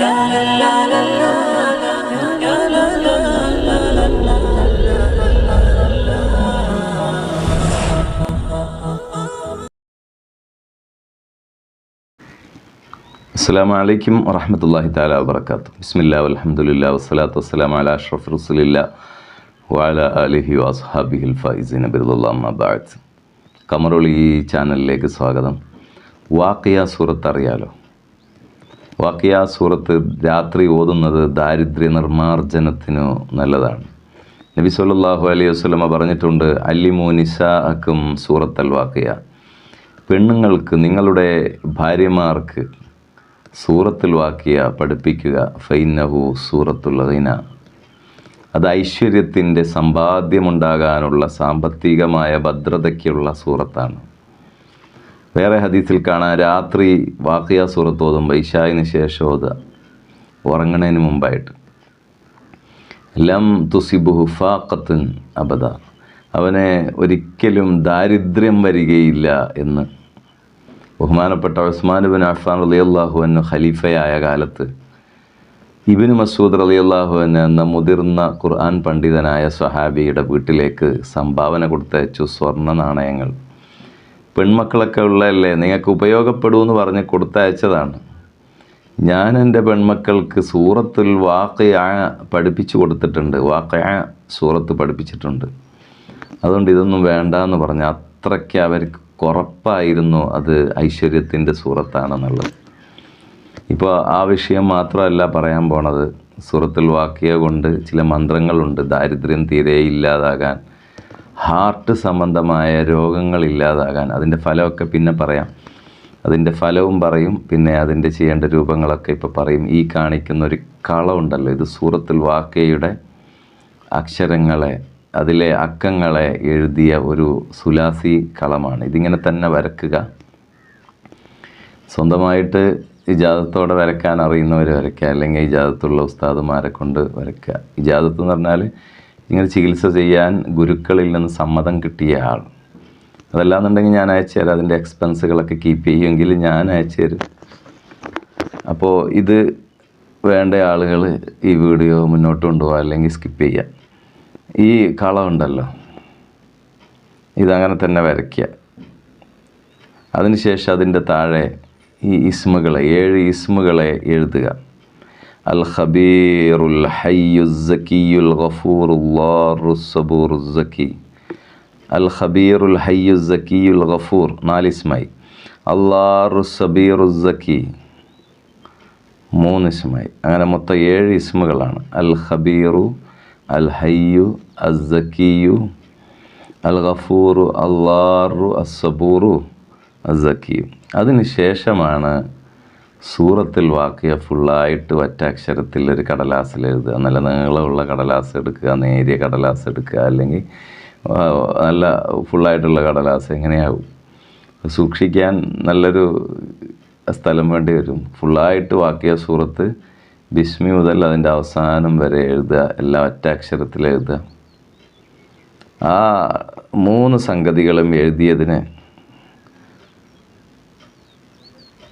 അസ്സാം വലൈക്കും വറഹമത്തല്ലാഹി താല വാബർക്കാത്തു ബിസ്മില്ലാ അലഹമുല്ല വസ്സലാത്തു വസ്സലാം അല അഷ്റഫ് റസുലില്ല വാല അലിഹി വാസ്ഹാബിഹിൽ ഫൈസിൻ അബിറുല്ലാബാദ് കമറൊളി ചാനലിലേക്ക് സ്വാഗതം വാക്കിയ സൂറത്ത് അറിയാലോ വാക്കിയ സൂറത്ത് രാത്രി ഓതുന്നത് ദാരിദ്ര്യ നിർമ്മാർജനത്തിനു നല്ലതാണ്. നബി സല്ലല്ലാഹു അലൈഹി വസല്ലമ പറഞ്ഞിട്ടുണ്ട് അല്ലിമു നിസാഅക്കും സൂറത്തൽ വാക്കിയ പെണ്ണുങ്ങൾക്ക് നിങ്ങളുടെ ഭാര്യമാർക്ക് സൂറത്തിൽ വാക്കിയ പഠിപ്പിക്കുക ഫൈനഹു സൂറത്തുള്ളതിന അത് ഐശ്വര്യത്തിന്റെ സമ്പാദ്യമുണ്ടാകാനുള്ള സാമ്പത്തികമായ ഭദ്രതയ്ക്കുള്ള സൂറത്താണ്. വേറെ ഹദീസിൽ കാണാൻ രാത്രി വാക്കിയ സൂറത്ത് ഓതുമ്പോൾ ഇഷായിന് ശേഷം ഓതുക ഉറങ്ങണതിന് മുമ്പായിട്ട്. ലം തുസിബുഹു ഫാഖത്തുൻ അബദ. അവനെ ഒരിക്കലും ദാരിദ്ര്യം വരികയില്ല എന്ന്. ബഹുമാനപ്പെട്ട ഉസ്മാൻ ബിൻ അഫ്ഫാൻ റളിയല്ലാഹു അൻഹു ഖലീഫയായ കാലത്ത് ഇബിന് മസൂദ് അലി അൻഹു എന്ന മുതിർന്ന ഖുർആൻ പണ്ഡിതനായ സ്വഹാബിയുടെ വീട്ടിലേക്ക് സംഭാവന കൊടുത്തയച്ചു സ്വർണ നാണയങ്ങൾ. പെൺമക്കളൊക്കെ ഉള്ളതല്ലേ? നിങ്ങൾക്ക് ഉപയോഗപ്പെടുമെന്ന് പറഞ്ഞ് കൊടുത്തയച്ചതാണ്. ഞാൻ എന്റെ പെൺമക്കൾക്ക് സൂറത്തിൽ വാക്കയ പഠിപ്പിച്ചു കൊടുത്തിട്ടുണ്ട്. വാക്കയ സൂറത്ത് പഠിപ്പിച്ചിട്ടുണ്ട്. അതുകൊണ്ട് ഇതൊന്നും വേണ്ട എന്ന് പറഞ്ഞ്. അത്രയ്ക്ക് അവർക്ക് കുറപ്പായിരുന്നു അത് ഐശ്വര്യത്തിന്റെ സൂറത്താണെന്നുള്ളത്. ഇപ്പോൾ ആ വിഷയം മാത്രമല്ല പറയാൻ പോണത്. സൂറത്തിൽ വാക്കിയ കൊണ്ട് ചില മന്ത്രങ്ങളുണ്ട്. ദാരിദ്ര്യം തീരെ ഇല്ലാതാകാൻ. ഹാർട്ട് സംബന്ധമായ രോഗങ്ങൾ ഇല്ലാതാകാൻ അതിന്റെ ഫലമൊക്കെ പിന്നെ പറയാം. അതിന്റെ ഫലവും പറയും പിന്നെ അതിന്റെ ചെയ്യേണ്ട രൂപങ്ങളൊക്കെ ഇപ്പോൾ പറയും. ഈ കാണിക്കുന്ന ഒരു കളമുണ്ടല്ലോ ഇത് സൂറത്തിൽ വാക്കയുടെ അക്ഷരങ്ങളെ അതിലെ അക്കങ്ങളെ എഴുതിയ ഒരു സുലാസി കളമാണ്. ഇതിങ്ങനെ തന്നെ വരക്കുക. സ്വന്തമായിട്ട് ഇജാദത്തോടെ വരക്കാൻ അറിയുന്നവർ വരയ്ക്കുക അല്ലെങ്കിൽ ഇജാദത്തുള്ള ഉസ്താദുമാരെ കൊണ്ട് വരയ്ക്കുക. ഇജാദത്ത് എന്ന് പറഞ്ഞാൽ ഇങ്ങനെ ചികിത്സ ചെയ്യാൻ ഗുരുക്കളിൽ നിന്ന് സമ്മതം കിട്ടിയ ആൾ. അതല്ലാന്നുണ്ടെങ്കിൽ ഞാൻ അയച്ചു തരാം. അതിന്റെ എക്സ്പെൻസുകളൊക്കെ കീപ്പ് ചെയ്യുമെങ്കിൽ ഞാൻ അയച്ചു തരും. അപ്പോൾ ഇത് വേണ്ട ആളുകൾ ഈ വീഡിയോ മുന്നോട്ട് കൊണ്ടുപോകാം അല്ലെങ്കിൽ സ്കിപ്പ് ചെയ്യുക ഈ കളം ഉണ്ടല്ലോ. ഇതങ്ങനെ തന്നെ വരയ്ക്കുക. അതിനുശേഷം അതിന്റെ താഴെ ഈ ഇസ്മുകളെ ഏഴ് ഇസ്മുകളെ എഴുതുക. അൽ ഖബീറുൽ الزكي الخبير الحي അൽ ഖബീറുൽ ഹയ്യുൽ ഗഫൂർ നാലിസ്മായി അള്ളാറു സബീറുസക്കി മൂന്ന് ഇസ്മായി. അങ്ങനെ മൊത്തം ഏഴ് ഇസ്മുകളാണ്. അൽ ഖബീറു അൽ ഹയ്യു അസക്കിയു അൽ ഗഫൂറു അള്ളാറു അസബൂറു അസക്കിയു അതിന് ശേഷമാണ് സൂറത്തിൽ വാക്കിയ ഫുള്ളായിട്ട് ഒറ്റ അക്ഷരത്തിൽ ഒരു കടലാസിൽ എഴുതുക? നല്ല നീളമുള്ള കടലാസ് എടുക്കുക നേരിയ കടലാസ് എടുക്കുക അല്ലെങ്കിൽ നല്ല ഫുള്ളായിട്ടുള്ള കടലാസ് എങ്ങനെയാവും സൂക്ഷിക്കാൻ നല്ലൊരു സ്ഥലം വേണ്ടി വരും. ഫുള്ളായിട്ട് വാക്കിയ സൂറത്ത് ബിസ്മി മുതൽ അതിന്റെ അവസാനം വരെ എഴുതുക. എല്ലാം ഒറ്റ അക്ഷരത്തിൽ എഴുതുക. ആ മൂന്ന് സംഗതികളും എഴുതിയതിന്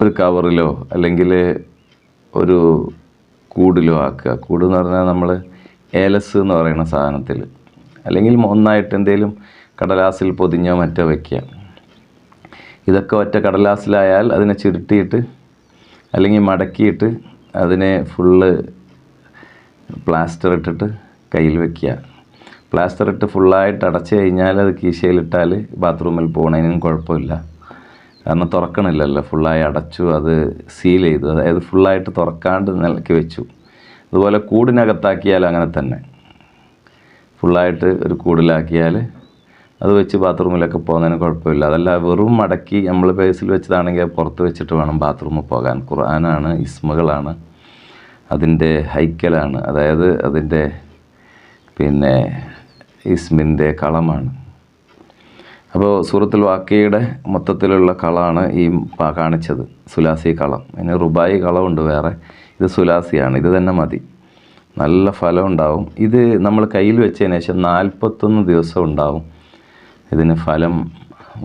ഒരു കവറിലോ അല്ലെങ്കിൽ ഒരു കൂടിലോ ആക്കുക. കൂട് എന്ന് പറഞ്ഞാൽ നമ്മൾ ഏലസ് എന്ന് പറയുന്ന സാധനത്തിൽ അല്ലെങ്കിൽ ഒന്നായിട്ട് എന്തെങ്കിലും കടലാസിൽ പൊതിഞ്ഞോ മറ്റോ വയ്ക്കുക ഇതൊക്കെ ഒറ്റ കടലാസിലായാൽ അതിനെ ചുരുട്ടിയിട്ട് അല്ലെങ്കിൽ മടക്കിയിട്ട് അതിനെ ഫുള്ള് പ്ലാസ്റ്റർ ഇട്ടിട്ട് കയ്യിൽ വെക്കുക. പ്ലാസ്റ്റർ ഇട്ട് ഫുള്ളായിട്ട് അടച്ചു കഴിഞ്ഞാൽ അത് കീശയിലിട്ടാൽ ബാത്റൂമിൽ പോകണതിനും കുഴപ്പമില്ല. കാരണം തുറക്കണില്ലല്ലോ. ഫുള്ളായി അടച്ചു അത് സീൽ ചെയ്തു. അതായത് ഫുള്ളായിട്ട് തുറക്കാണ്ട് നിലയ്ക്ക് വെച്ചു. അതുപോലെ കൂടിനകത്താക്കിയാൽ അങ്ങനെ തന്നെ. ഫുള്ളായിട്ട് ഒരു കൂടിലാക്കിയാൽ അത് വെച്ച് ബാത്റൂമിലൊക്കെ പോകുന്നതിന് കുഴപ്പമില്ല. അതല്ല വെറും മടക്കി നമ്മൾ പേസിൽ വെച്ചതാണെങ്കിൽ പുറത്ത് വെച്ചിട്ട് വേണം ബാത്റൂമിൽ പോകാൻ. ഖുർആനാണ് ഇസ്മുകളാണ് അതിന്റെ ഹൈക്കലാണ്. അതായത് അതിന്റെ പിന്നെ ഇസ്മിന്റെ കളമാണ് അപ്പോൾ സൂറത്തുൽ വാക്കിയുടെ മൊത്തത്തിലുള്ള കളാണ് ഈ കാണിച്ചത്. സുലാസി കളം. അതിന് റുബായി കളമുണ്ട് വേറെ. ഇത് സുലാസിയാണ്. ഇത് തന്നെ മതി. നല്ല ഫലം ഉണ്ടാവും. ഇത് നമ്മൾ കയ്യിൽ വെച്ചതിന് ശേഷം നാൽപ്പത്തൊന്ന് ദിവസം ഉണ്ടാവും ഇതിന് ഫലം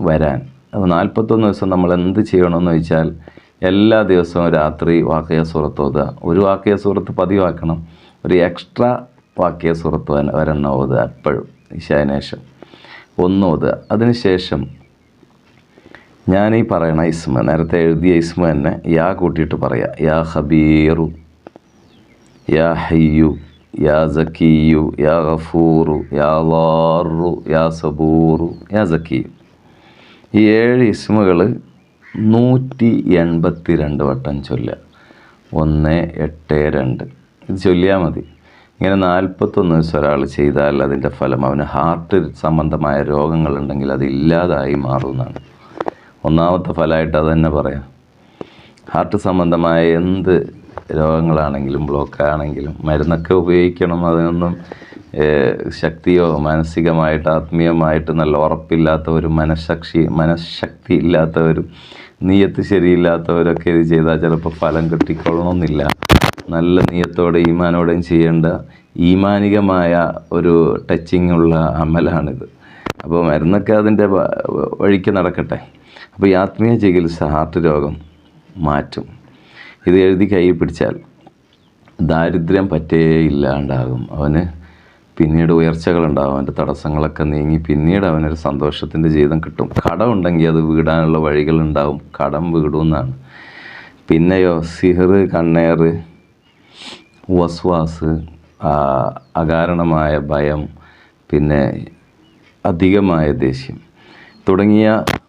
വരാൻ. അപ്പോൾ നാൽപ്പത്തൊന്ന് ദിവസം നമ്മൾ എന്ത് ചെയ്യണമെന്ന് വെച്ചാൽ എല്ലാ ദിവസവും രാത്രി വാക്കിയ സൂറത്ത് ഓതുക. ഒരു വാക്കിയ സൂറത്ത് പതിവാക്കണം. ഒരു എക്സ്ട്രാ വാക്കിയ സൂറത്ത് വരെ ഒരെണ്ണം ഓതുക എപ്പോഴും ഇശാന് ശേഷം ഒന്ന് ഓതുക അതിനുശേഷം ഞാൻ ഈ പറയണ ഇസ്മ നേരത്തെ എഴുതിയ ഇസ്മ തന്നെ യാ കൂട്ടിയിട്ട് പറയാം. യാ ഹബീറു യാ ഹയ്യു യാ സക്കീയു യാ ഗഫൂറു യാ വാറു യാ സബൂറു യാ സക്കീയു ഈ ഏഴ് ഇസ്മുകൾ നൂറ്റി എൺപത്തി രണ്ട് വട്ടം ചൊല്ലുക. ഒന്ന് എട്ട് രണ്ട്. ഇത് ചൊല്ലിയാൽ മതി. ഇങ്ങനെ നാൽപ്പത്തൊന്ന് ദിവസം ഒരാൾ ചെയ്താൽ അതിന്റെ ഫലം അവന് ഹാർട്ട് സംബന്ധമായ രോഗങ്ങളുണ്ടെങ്കിൽ അത് ഇല്ലാതായി മാറുമെന്നാണ്. ഒന്നാമത്തെ ഫലമായിട്ട് അത് തന്നെ പറയാം. ഹാർട്ട് സംബന്ധമായ എന്ത് രോഗങ്ങളാണെങ്കിലും ബ്ലോക്ക് ആണെങ്കിലും മരുന്നൊക്കെ ഉപയോഗിക്കണം. അതിനൊന്നും ശക്തിയോ മാനസികമായിട്ട് ആത്മീയമായിട്ട് നല്ല ഉറപ്പില്ലാത്തവരും മനഃശക്തി മനഃശക്തി ഇല്ലാത്തവരും നീയത്ത് ശരിയില്ലാത്തവരൊക്കെ ഇത് ചെയ്താൽ ചിലപ്പോൾ ഫലം കിട്ടിക്കൊള്ളണമെന്നില്ല. നല്ല നീയത്തോടെ ഈമാനോടെയും ചെയ്യേണ്ട ഈമാനികമായ ഒരു ടച്ചിങ് ഉള്ള അമലാണിത്. അപ്പോൾ മരുന്നൊക്കെ അതിന്റെ വഴിക്ക് നടക്കട്ടെ. അപ്പോൾ ഈ ആത്മീയ ചികിത്സ ഹാർട്ട് രോഗം മാറ്റും. ഇത് എഴുതി കൈ പിടിച്ചാൽ ദാരിദ്ര്യം പറ്റേ ഇല്ലാണ്ടാകും. അവന് പിന്നീട് ഉയർച്ചകളുണ്ടാകും. അവന്റെ തടസ്സങ്ങളൊക്കെ നീങ്ങി പിന്നീട് അവനൊരു സന്തോഷത്തിന്റെ ജീവിതം കിട്ടും. കടം ഉണ്ടെങ്കിൽ അത് വീടാനുള്ള വഴികളുണ്ടാവും കടം വീടുമെന്നാണ് പിന്നെയോ സിഹർ കണ്ണേർ വസ്വാസ് അകാരണമായ ഭയം പിന്നെ അധികമായ ദേഷ്യം തുടങ്ങിയ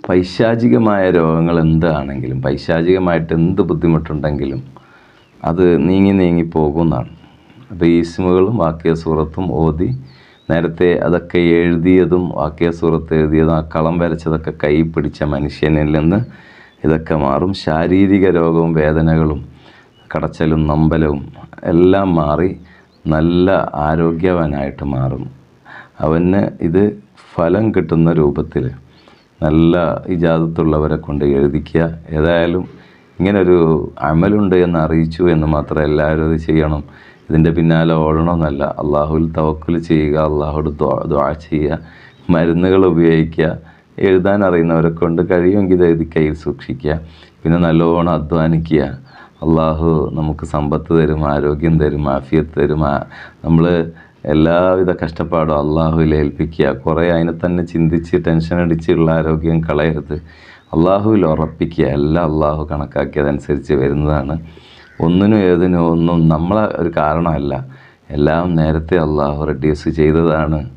പൈശാചികമായ രോഗങ്ങൾ എന്താണെങ്കിലും പൈശാചികമായിട്ട് എന്ത് ബുദ്ധിമുട്ടുണ്ടെങ്കിലും അത് നീങ്ങി നീങ്ങി പോകുന്നതാണ്. അപ്പോൾ ഈ സിമുകളും വാക്യ സുഹൃത്തും ഓതി നേരത്തെ അതൊക്കെ എഴുതിയതും വാക്യ സുഹൃത്ത് എഴുതിയതും ആ കളം വരച്ചതൊക്കെ കൈ പിടിച്ച മനുഷ്യനിൽ നിന്ന് ഇതൊക്കെ മാറും. ശാരീരിക രോഗവും വേദനകളും കടച്ചലും നമ്പലവും എല്ലാം മാറി നല്ല ആരോഗ്യവാനായിട്ട് മാറും. അവന് ഇത് ഫലം കിട്ടുന്ന രൂപത്തിൽ നല്ല ഇജാതത്തുള്ളവരെ കൊണ്ട് എഴുതിക്കുക. ഏതായാലും ഇങ്ങനൊരു അമലുണ്ട് എന്ന് അറിയിച്ചു എന്ന് മാത്രം എല്ലാവരും അത് ചെയ്യണം. ഇതിന്റെ പിന്നാലെ ഓടണമെന്നല്ല. അള്ളാഹുൽ തവക്കുൽ ചെയ്യുക അള്ളാഹുട് ദ്വാ ചെയ്യുക മരുന്നുകൾ ഉപയോഗിക്കുക എഴുതാൻ അറിയുന്നവരെ കൊണ്ട് കഴിയുമെങ്കിൽ ഇത് എഴുതി കയ്യിൽ സൂക്ഷിക്കുക. പിന്നെ നല്ലോണം അധ്വാനിക്കുക. അള്ളാഹു നമുക്ക് സമ്പത്ത് തരും ആരോഗ്യം തരും ആഫിയത്ത് തരും. നമ്മൾ എല്ലാവിധ കഷ്ടപ്പാടും അള്ളാഹുവിൽ ഏൽപ്പിക്കുക. കുറേ അതിനെ തന്നെ ചിന്തിച്ച് ടെൻഷൻ അടിച്ചുള്ള ആരോഗ്യം കളയരുത്. അള്ളാഹുവിൽ ഉറപ്പിക്കുക. എല്ലാം അള്ളാഹു കണക്കാക്കിയതനുസരിച്ച് വരുന്നതാണ്. ഒന്നിനും ഏതിനും ഒന്നും നമ്മളെ ഒരു കാരണമല്ല. എല്ലാം നേരത്തെ അള്ളാഹു റെഡ്യൂസ് ചെയ്തതാണ്.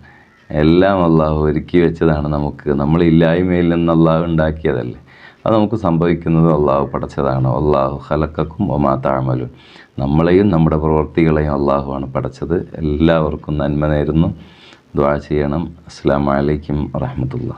എല്ലാം അള്ളാഹു ഒരുക്കി വെച്ചതാണ് നമുക്ക്. നമ്മളില്ലായ്മയിൽ നിന്ന് അള്ളാഹു ഉണ്ടാക്കിയതല്ലേ. അത് നമുക്ക് സംഭവിക്കുന്നത് അള്ളാഹു പടച്ചതാണ്. അള്ളാഹു ഹലക്കും ഒമാ താഴ്മലും നമ്മളെയും നമ്മുടെ പ്രവർത്തികളെയും അള്ളാഹുവാണ് പടച്ചത്. എല്ലാവർക്കും നന്മ നേരുന്നു. ദ്വാ ചെയ്യണം. അസ്സാം വലൈക്കും വറഹമത്തുള്ള